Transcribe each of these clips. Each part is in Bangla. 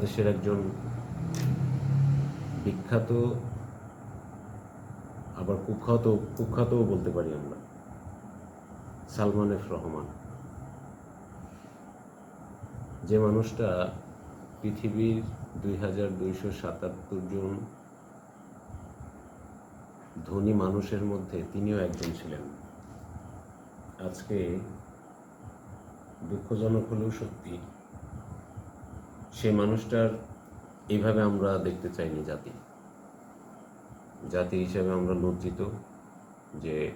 বাংলাদেশের একজন বিখ্যাত, আবার কুখ্যাত, কুখ্যাতও বলতে পারি আমরা, সালমান এফ রহমান। যে মানুষটা পৃথিবীর দুই হাজার দুইশো সাতাত্তর জন ধনী মানুষের মধ্যে তিনিও একজন ছিলেন। আজকে দুঃখজনক হলেও সত্যি সেই মানুষটার এইভাবে আমরা দেখতে চাইনি জাতি। জাতি হিসেবে আমরা লজ্জিত যে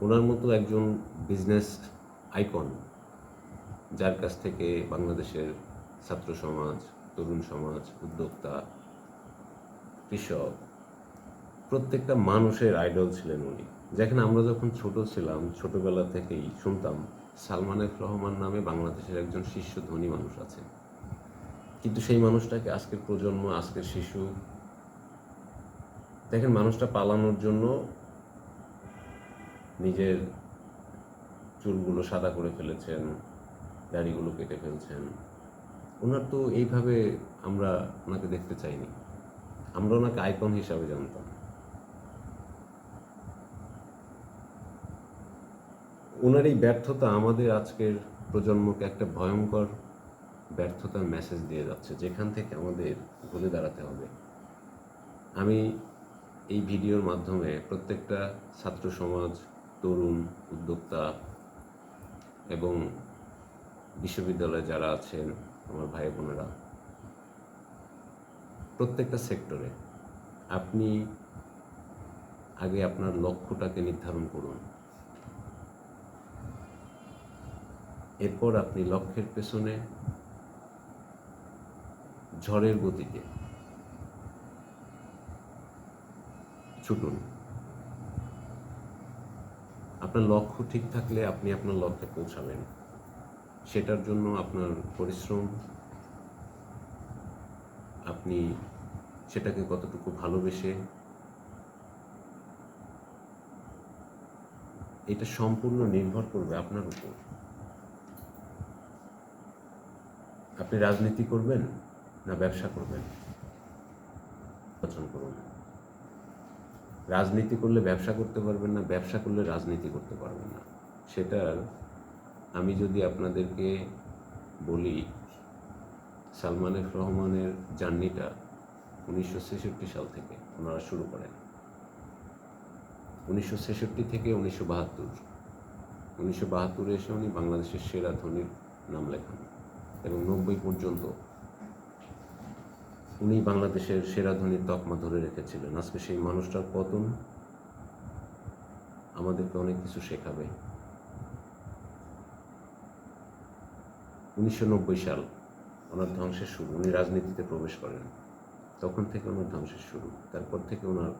ওনার মতো একজন বিজনেস আইকন যার কাছ থেকে বাংলাদেশের ছাত্র সমাজ, তরুণ সমাজ, উদ্যোক্তা, কৃষক, প্রত্যেকটা মানুষের আইডল ছিলেন উনি। যেখানে আমরা যখন ছোট ছিলাম, ছোটবেলা থেকেই শুনতাম, সালমান রহমান নামে বাংলাদেশের একজন শীর্ষ ধনী মানুষ আছে কিন্তু সেই মানুষটাকে আজকের প্রজন্ম, আজকের শিশু, দেখেন মানুষটা পালানোর জন্য নিজের চুলগুলো সাদা করে ফেলেছেন, দাড়িগুলো কেটে ফেলছেন। ওনার তো এইভাবে আমরা ওনাকে দেখতে চাইনি। আমরা ওনাকে আইকন হিসাবে জানতাম। ওনার এই ব্যর্থতা আমাদের আজকের প্রজন্মকে একটা ভয়ঙ্কর ব্যর্থতার মেসেজ দিয়ে যাচ্ছে, যেখান থেকে আমাদের ঘুরে দাঁড়াতে হবে। আমি এই ভিডিওর মাধ্যমে প্রত্যেকটা ছাত্র সমাজ, তরুণ, উদ্যোক্তা এবং বিশ্ববিদ্যালয়ে যারা আছেন আমার ভাই বোনেরা, প্রত্যেকটা সেক্টরে আপনি আগে আপনার লক্ষ্যটাকে নির্ধারণ করুন। এরপর আপনি লক্ষ্যের পেছনে ঝড়ের গতিতে। ছুটুন। আপনার লক্ষ্য ঠিক থাকলে আপনি আপনার লক্ষ্যে পৌঁছাবেন। সেটার জন্য আপনার পরিশ্রম, আপনি সেটাকে কতটুকু ভালোবেসে, এটা সম্পূর্ণ নির্ভর করবে আপনার উপর। আপনি রাজনীতি করবেন? না ব্যবসা করবেন করুন। রাজনীতি করলে ব্যবসা করতে পারবেন না, ব্যবসা করলে রাজনীতি করতে পারবেন না। সেটার আমি যদি আপনাদেরকে বলি, সালমান রহমানের জার্নিটা উনিশশো ছেষট্টি সাল থেকে ওনারা শুরু করেন। উনিশশো ছেষট্টি থেকে উনিশশো বাহাত্তর। উনিশশো বাহাত্তরে এসে উনি বাংলাদেশের সেরা ধনীর নাম লেখান এবং নব্বই পর্যন্ত উনি বাংলাদেশের সেরা ধনীর তকমা ধরে রেখেছিলেন। আজকে সেই মানুষটার পতন আমাদেরকে অনেক কিছু শেখাবে। উনিশশো নব্বই সাল ওনার ধ্বংসের শুরু। উনি রাজনীতিতে প্রবেশ করেন। তখন থেকে ওনার ধ্বংসের শুরু। তারপর থেকে ওনার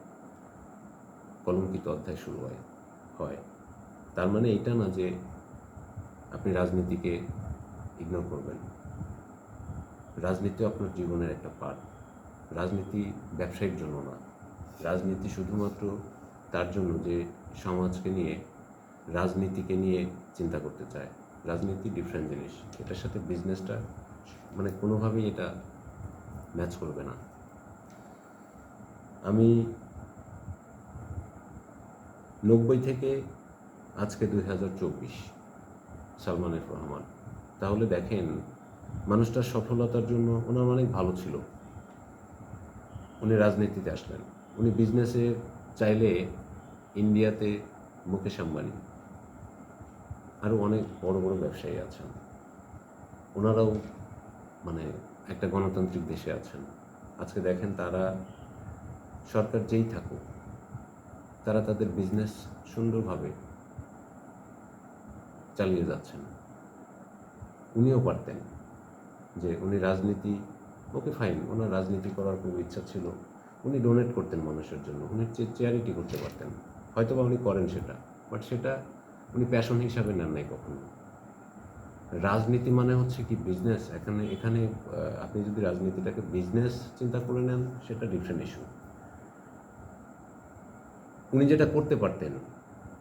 কলঙ্কিত অধ্যায় শুরু হয় হয়। তার মানে এটা না যে আপনি রাজনীতিকে ইগনোর করবেন। রাজনীতি আপনার জীবনের একটা পার্ট রাজনীতি ব্যবসায়িক জন্য না। রাজনীতি শুধুমাত্র তার জন্য যে সমাজকে নিয়ে, রাজনীতিকে নিয়ে চিন্তা করতে চায়। রাজনীতি ডিফারেন্ট জিনিস। এটার সাথে বিজনেসটা মানে কোনোভাবেই এটা ম্যাচ করবে না। আমি নব্বই থেকে আজকে দুই হাজার চব্বিশ সালমান এফ রহমান। তাহলে দেখেন, মানুষটার সফলতার জন্য ওনার অনেক ভালো ছিল। উনি রাজনীতিতে আসলেন। উনি বিজনেসে চাইলে ইন্ডিয়াতে মুকেশ আম্বানি আরও অনেক বড় বড় ব্যবসায়ী আছেন। ওনারাও মানে একটা গণতান্ত্রিক দেশে আছেন। আজকে দেখেন তারা সরকার যেই থাকুক, তারা তাদের বিজনেস সুন্দরভাবে চালিয়ে যাচ্ছেন। উনিও পারতেন যে উনি রাজনীতি ওকে ফাইন ওনার রাজনীতি করার খুব ইচ্ছা ছিল। উনি ডোনেট করতেন মানুষের জন্য, উনি চ্যারিটি করতে পারতেন। হয়তো বা উনি করেন সেটা বাট সেটা উনি প্যাশন হিসাবে নেন নাই কখনো। রাজনীতি মানে হচ্ছে কি বিজনেস এখানে এখানে আপনি যদি রাজনীতিটাকে বিজনেস চিন্তা করে নেন, সেটা ডিফারেন্ট ইস্যু উনি যেটা করতে পারতেন,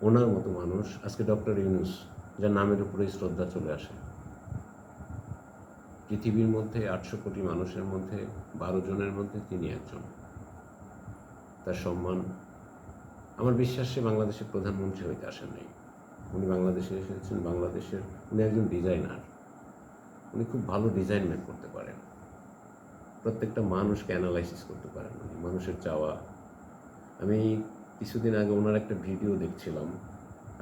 ওনার মতো মানুষ, আজকে ডক্টর ইউনুস, যার নামের উপরেই শ্রদ্ধা চলে আসে। পৃথিবীর মধ্যে আটশো কোটি মানুষের মধ্যে বারো জনের মধ্যে তিনি একজন। তার সম্মান আমার বিশ্বাস বাংলাদেশের প্রধানমন্ত্রী হইতে আসেন নাই। উনি বাংলাদেশে এসেছেন, বাংলাদেশের উনি একজন ডিজাইনার। উনি খুব ভালো ডিজাইন মেক করতে পারেন। প্রত্যেকটা মানুষকে অ্যানালাইসিস করতে পারেন উনি, মানুষের চাওয়া। আমি কিছুদিন আগে ওনার একটা ভিডিও দেখছিলাম।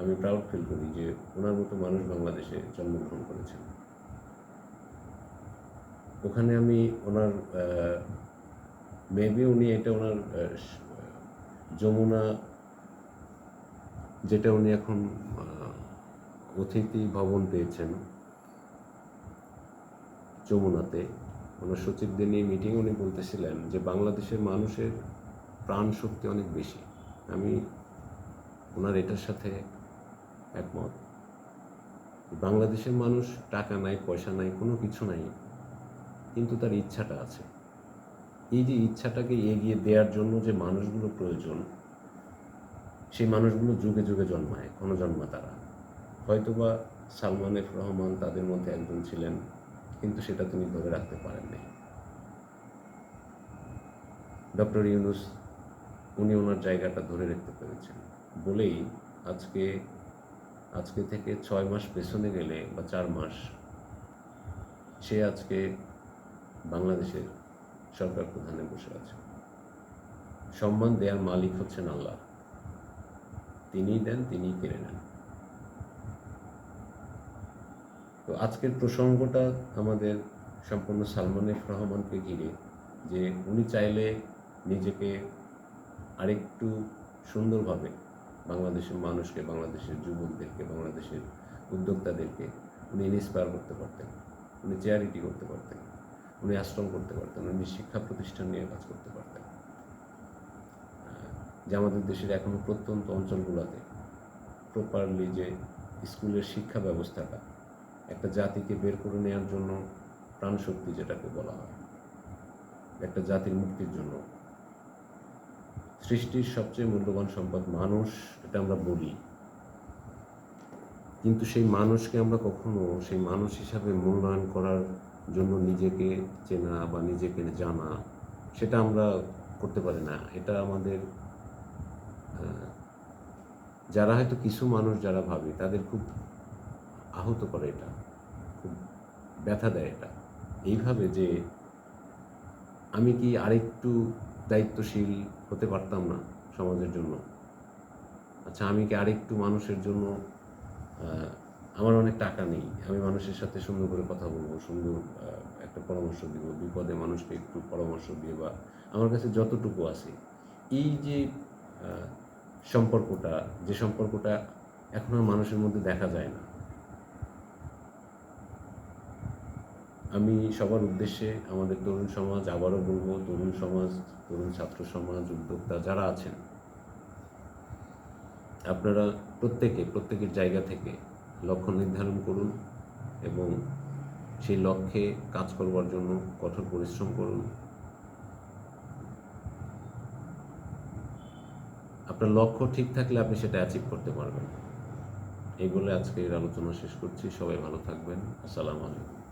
আমি প্রাউড ফিল করি যে ওনার মতো মানুষ বাংলাদেশে জন্মগ্রহণ করেছেন। ওখানে আমি ওনার মেবি উনি এটা ওনার যমুনা, যেটা উনি এখন অতিথি ভবন পেয়েছেন যমুনাতে। ওনার সচিবদের নিয়ে মিটিং উনি বলতেছিলেন যে বাংলাদেশের মানুষের প্রাণ শক্তি অনেক বেশি। আমি ওনার এটার সাথে একমত। বাংলাদেশের মানুষ টাকা নাই, পয়সা নাই, কোনো কিছু নাই। কিন্তু তার ইচ্ছাটা আছে। এই যে ইচ্ছাটাকে এগিয়ে দেওয়ার জন্য যে মানুষগুলো প্রয়োজন, সেই মানুষগুলো যুগে যুগে জন্মায় কোনো জন্মা তারা। হয়তোবা সালমান এফ রহমান তাদের মধ্যে একজন ছিলেন, কিন্তু সেটা তিনি ধরে রাখতে পারেননি। ডক্টর ইউনুস, উনি ওনার জায়গাটা ধরে রাখতে পেরেছেন। বলেই আজকে আজকে থেকে ছয় মাস পেছনে গেলে বা চার মাস, সে আজকে বাংলাদেশের সরকার প্রধানে বসে আছে। সম্মান দেওয়ার মালিক হচ্ছেন আল্লাহ। তিনিই দেন, তিনিই কেড়ে নেন। তো আজকের প্রসঙ্গটা আমাদের সম্পূর্ণ সালমান এফ রহমানকে ঘিরে, যে উনি চাইলে নিজেকে আরেকটু সুন্দরভাবে বাংলাদেশের মানুষকে, বাংলাদেশের যুবকদেরকে, বাংলাদেশের উদ্যোক্তাদেরকে উনি ইন্সপায়ার করতে পারতেন, উনি চেয়ারিটি করতে পারতেন। উনি আশ্রম করতে পারতেন উনি শিক্ষা প্রতিষ্ঠান নিয়ে কাজ করতে পারতেন যে আমাদের দেশের এখনও প্রত্যন্ত অঞ্চলগুলোতে প্রপারলি যে স্কুলের শিক্ষা ব্যবস্থাটা, একটা জাতিকে বের করে নেওয়ার জন্য প্রাণশক্তি যেটাকে বলা হয়, একটা জাতির মুক্তির জন্য। সৃষ্টির সবচেয়ে মূল্যবান সম্পদ মানুষ, এটা আমরা বলি। কিন্তু সেই মানুষকে আমরা কখনো সেই মানুষ হিসাবে মূল্যায়ন করার জন্য নিজেকে চেনা বা নিজেকে জানা, সেটা আমরা করতে পারি না। এটা আমাদের যারা হয়তো কিছু মানুষ যারা ভাবে, তাদের খুব আহত করে এটা, খুব ব্যথা দেয় এটা। এইভাবে যে আমি কি আরেকটু দায়িত্বশীল হতে পারতাম না সমাজের জন্য? আচ্ছা আমি কি আরেকটু মানুষের জন্য আমার অনেক টাকা নেই, আমি মানুষের সাথে সুন্দর করে কথা বলব, সুন্দর একটা পরামর্শ দিব, বিপদে মানুষকে একটু পরামর্শ দিয়ে বা আমার কাছে যতটুকু আছে, এই যে সম্পর্কটা যে সম্পর্কটা এখন আর মানুষের মধ্যে দেখা যায় না। আমি সবার উদ্দেশ্যে আমাদের তরুণ সমাজ আবারও বলব, তরুণ সমাজ, তরুণ ছাত্র সমাজ, উদ্যোক্তা যারা আছেন, আপনারা প্রত্যেকে, প্রত্যেকের জায়গা থেকে লক্ষ্য নির্ধারণ করুন এবং সেই লক্ষ্যে কাজ করবার জন্য কঠোর পরিশ্রম করুন। আপনার লক্ষ্য ঠিক থাকলে আপনি সেটা অ্যাচিভ করতে পারবেন। এই বলে এর আলোচনা শেষ করছি। সবাই ভালো থাকবেন। আসসালামু আলাইকুম।